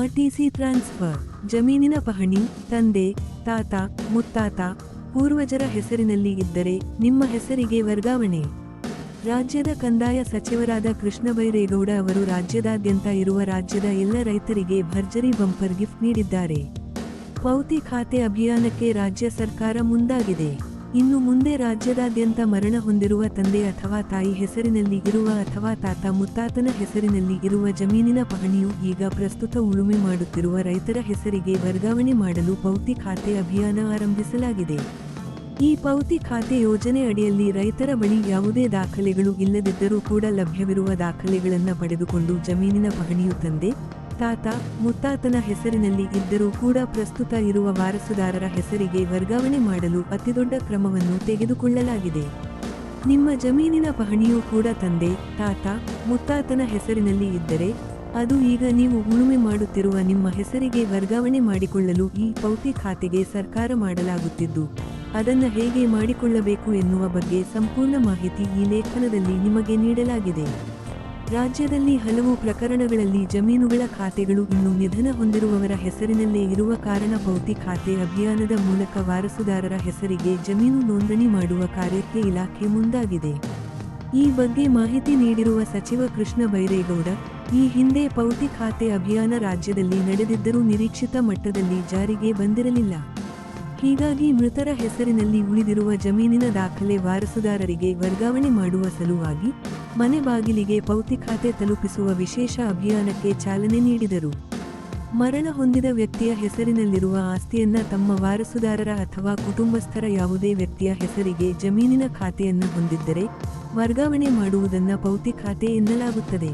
RTC transfer. ಜಮೀನಿನ ಪಹಣಿ, ತಂದೆ, ತಾತ, ಮುತ್ತಾತ, ಪೂರ್ವಜರ ಹೆಸರಿನಲ್ಲಿ ಇದ್ದರೆ ನಿಮ್ಮ ಹೆಸರಿಗೆ ವರ್ಗಾವಣೆ. ರಾಜ್ಯದ ಕಂದಾಯ ಸಚಿವರಾದ ಕೃಷ್ಣ ಬೈರೇಗೌಡ ಅವರು ರಾಜ್ಯದಾದ್ಯಂತ ಇರುವ ರಾಜ್ಯದ ಎಲ್ಲ ರೈತರಿಗೆ ಭರ್ಜರಿ ಬಂಪರ್ ಗಿಫ್ಟ್ ನೀಡಿದ್ದಾರೆ. ಪೌತಿ ಖಾತೆ ಅಭಿಯಾನಕ್ಕೆ ರಾಜ್ಯ ಸರ್ಕಾರ ಮುಂದಾಗಿದೆ. ಇನ್ನು ಮುಂದೆ ರಾಜ್ಯದಾದ್ಯಂತ ಮರಣ ಹೊಂದಿರುವ ತಂದೆ ಅಥವಾ ತಾಯಿ ಹೆಸರಿನಲ್ಲಿ ಇರುವ ಅಥವಾ ತಾತ ಮುತ್ತಾತನ ಹೆಸರಿನಲ್ಲಿ ಇರುವ ಜಮೀನಿನ ಪಹಣಿಯು ಈಗ ಪ್ರಸ್ತುತ ಉಳುಮೆ ಮಾಡುತ್ತಿರುವ ರೈತರ ಹೆಸರಿಗೆ ವರ್ಗಾವಣೆ ಮಾಡಲು ಪೌತಿ ಖಾತೆ ಅಭಿಯಾನ ಆರಂಭಿಸಲಾಗಿದೆ. ಈ ಪೌತಿ ಖಾತೆ ಯೋಜನೆ ಅಡಿಯಲ್ಲಿ ರೈತರ ಬಳಿ ಯಾವುದೇ ದಾಖಲೆಗಳು ಇಲ್ಲದಿದ್ದರೂ ಕೂಡ ಲಭ್ಯವಿರುವ ದಾಖಲೆಗಳನ್ನು ಪಡೆದುಕೊಂಡು ಜಮೀನಿನ ಪಹಣಿಯು ತಂದೆ ತಾತ ಮುತ್ತಾತನ ಹೆಸರಿನಲ್ಲಿ ಇದ್ದರೂ ಕೂಡ ಪ್ರಸ್ತುತ ಇರುವ ವಾರಸುದಾರರ ಹೆಸರಿಗೆ ವರ್ಗಾವಣೆ ಮಾಡಲು ಅತಿದೊಡ್ಡ ಕ್ರಮವನ್ನು ತೆಗೆದುಕೊಳ್ಳಲಾಗಿದೆ. ನಿಮ್ಮ ಜಮೀನಿನ ಪಹಣಿಯೂ ಕೂಡ ತಂದೆ, ತಾತ, ಮುತ್ತಾತನ ಹೆಸರಿನಲ್ಲಿ ಇದ್ದರೆ, ಅದು ಈಗ ನೀವು ಉಳುಮೆ ಮಾಡುತ್ತಿರುವ ನಿಮ್ಮ ಹೆಸರಿಗೆ ವರ್ಗಾವಣೆ ಮಾಡಿಕೊಳ್ಳಲು ಈ ಪೌತಿ ಖಾತೆಗೆ ಸರ್ಕಾರ ಮಾಡಲಾಗುತ್ತಿದ್ದು, ಅದನ್ನು ಹೇಗೆ ಮಾಡಿಕೊಳ್ಳಬೇಕು ಎನ್ನುವ ಬಗ್ಗೆ ಸಂಪೂರ್ಣ ಮಾಹಿತಿ ಈ ಲೇಖನದಲ್ಲಿ ನಿಮಗೆ ನೀಡಲಾಗಿದೆ. ರಾಜ್ಯದಲ್ಲಿ ಹಲವು ಪ್ರಕರಣಗಳಲ್ಲಿ ಜಮೀನುಗಳ ಖಾತೆಗಳು ಇನ್ನು ನಿಧನ ಹೊಂದಿರುವವರ ಹೆಸರಿನಲ್ಲೇ ಇರುವ ಕಾರಣ ಪೌತಿ ಖಾತೆ ಅಭಿಯಾನದ ಮೂಲಕ ವಾರಸುದಾರರ ಹೆಸರಿಗೆ ಜಮೀನು ನೋಂದಣಿ ಮಾಡುವ ಕಾರ್ಯಕ್ಕೆ ಇಲಾಖೆ ಮುಂದಾಗಿದೆ. ಈ ಬಗ್ಗೆ ಮಾಹಿತಿ ನೀಡಿರುವ ಸಚಿವ ಕೃಷ್ಣ ಬೈರೇಗೌಡ, ಈ ಹಿಂದೆ ಪೌತಿ ಖಾತೆ ಅಭಿಯಾನ ರಾಜ್ಯದಲ್ಲಿ ನಡೆದಿದ್ದರೂ ನಿರೀಕ್ಷಿತ ಮಟ್ಟದಲ್ಲಿ ಜಾರಿಗೆ ಬಂದಿರಲಿಲ್ಲ. ಹೀಗಾಗಿ ಮೃತರ ಹೆಸರಿನಲ್ಲಿ ಉಳಿದಿರುವ ಜಮೀನಿನ ದಾಖಲೆ ವಾರಸುದಾರರಿಗೆ ವರ್ಗಾವಣೆ ಮಾಡುವ ಸಲುವಾಗಿ ಮನೆ ಬಾಗಿಲಿಗೆ ಪೌತಿ ಖಾತೆ ತಲುಪಿಸುವ ವಿಶೇಷ ಅಭಿಯಾನಕ್ಕೆ ಚಾಲನೆ ನೀಡಿದರು. ಮರಣ ಹೊಂದಿದ ವ್ಯಕ್ತಿಯ ಹೆಸರಿನಲ್ಲಿರುವ ಆಸ್ತಿಯನ್ನ ತಮ್ಮ ವಾರಸುದಾರರ ಅಥವಾ ಕುಟುಂಬಸ್ಥರ ಯಾವುದೇ ವ್ಯಕ್ತಿಯ ಹೆಸರಿಗೆ ಜಮೀನಿನ ಖಾತೆಯನ್ನು ಹೊಂದಿದ್ದರೆ ವರ್ಗಾವಣೆ ಮಾಡುವುದನ್ನು ಪೌತಿ ಖಾತೆ ಎನ್ನಲಾಗುತ್ತದೆ.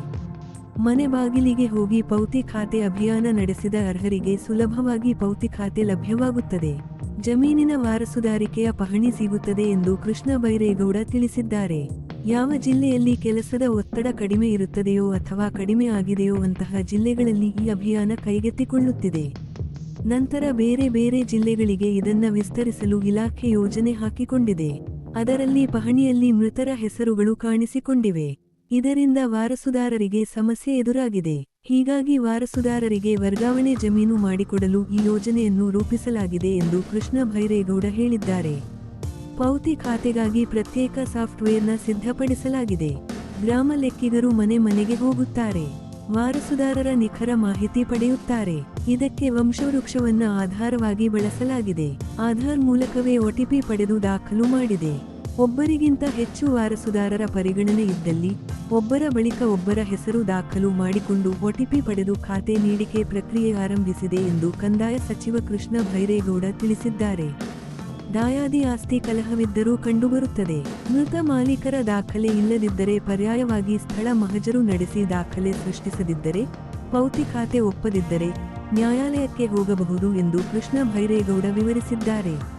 ಮನೆ ಬಾಗಿಲಿಗೆ ಹೋಗಿ ಪೌತಿ ಖಾತೆ ಅಭಿಯಾನ ನಡೆಸಿದ ಅರ್ಹರಿಗೆ ಸುಲಭವಾಗಿ ಪೌತಿ ಖಾತೆ ಲಭ್ಯವಾಗುತ್ತದೆ. ಜಮೀನಿನ ವಾರಸುದಾರಿಕೆಯ ಪಹಣಿ ಸಿಗುತ್ತದೆ ಎಂದು ಕೃಷ್ಣ ಬೈರೇಗೌಡ ತಿಳಿಸಿದ್ದಾರೆ. ಯಾವ ಜಿಲ್ಲೆಯಲ್ಲಿ ಕೆಲಸದ ಒತ್ತಡ ಕಡಿಮೆ ಇರುತ್ತದೆಯೋ ಅಥವಾ ಕಡಿಮೆ ಆಗಿದೆಯೋ ಅಂತಹ ಜಿಲ್ಲೆಗಳಲ್ಲಿ ಈ ಅಭಿಯಾನ ಕೈಗೆತ್ತಿಕೊಳ್ಳುತ್ತಿದೆ. ನಂತರ ಬೇರೆ ಬೇರೆ ಜಿಲ್ಲೆಗಳಿಗೆ ಇದನ್ನ ವಿಸ್ತರಿಸಲು ಇಲಾಖೆ ಯೋಜನೆ ಹಾಕಿಕೊಂಡಿದೆ. ಅದರಲ್ಲಿ ಪಹಣಿಯಲ್ಲಿ ಮೃತರ ಹೆಸರುಗಳು ಕಾಣಿಸಿಕೊಂಡಿವೆ. ಇದರಿಂದ ವಾರಸುದಾರರಿಗೆ ಸಮಸ್ಯೆ ಎದುರಾಗಿದೆ. ಹೀಗಾಗಿ ವಾರಸುದಾರರಿಗೆ ವರ್ಗಾವಣೆ ಜಮೀನು ಮಾಡಿಕೊಡಲು ಈ ಯೋಜನೆಯನ್ನು ರೂಪಿಸಲಾಗಿದೆ ಎಂದು ಕೃಷ್ಣ ಭೈರೇಗೌಡ ಹೇಳಿದ್ದಾರೆ. ಪೌತಿ ಖಾತೆಗಾಗಿ ಪ್ರತ್ಯೇಕ ಸಾಫ್ಟ್ವೇರ್ನ ಸಿದ್ಧಪಡಿಸಲಾಗಿದೆ. ಗ್ರಾಮ ಲೆಕ್ಕಿಗರು ಮನೆ ಮನೆಗೆ ಹೋಗುತ್ತಾರೆ. ವಾರಸುದಾರರ ನಿಖರ ಮಾಹಿತಿ ಪಡೆಯುತ್ತಾರೆ. ಇದಕ್ಕೆ ವಂಶವೃಕ್ಷವನ್ನ ಆಧಾರವಾಗಿ ಬಳಸಲಾಗಿದೆ. ಆಧಾರ್ ಮೂಲಕವೇ ಒಟಿಪಿ ಪಡೆದು ದಾಖಲು ಮಾಡಿದೆ. ಒಬ್ಬರಿಗಿಂತ ಹೆಚ್ಚು ವಾರಸುದಾರರ ಪರಿಗಣನೆ ಇದ್ದಲ್ಲಿ ಒಬ್ಬರ ಬಳಿಕ ಒಬ್ಬರ ಹೆಸರು ದಾಖಲು ಮಾಡಿಕೊಂಡು ಒಟಿಪಿ ಪಡೆದು ಖಾತೆ ನೀಡಿಕೆ ಪ್ರಕ್ರಿಯೆ ಆರಂಭಿಸಿದೆ ಎಂದು ಕಂದಾಯ ಸಚಿವ ಕೃಷ್ಣ ಭೈರೇಗೌಡ ತಿಳಿಸಿದ್ದಾರೆ. ದಾಯಾದಿ ಆಸ್ತಿ ಕಲಹವಿದ್ದರೂ ಕಂಡುಬರುತ್ತದೆ. ಮೃತ ಮಾಲೀಕರ ದಾಖಲೆ ಇಲ್ಲದಿದ್ದರೆ ಪರ್ಯಾಯವಾಗಿ ಸ್ಥಳ ಮಹಜರು ನಡೆಸಿ ದಾಖಲೆ ಸೃಷ್ಟಿಸದಿದ್ದರೆ, ಪೌತಿ ಖಾತೆ ಒಪ್ಪದಿದ್ದರೆ ನ್ಯಾಯಾಲಯಕ್ಕೆ ಹೋಗಬಹುದು ಎಂದು ಕೃಷ್ಣ ಭೈರೇಗೌಡ ವಿವರಿಸಿದ್ದಾರೆ.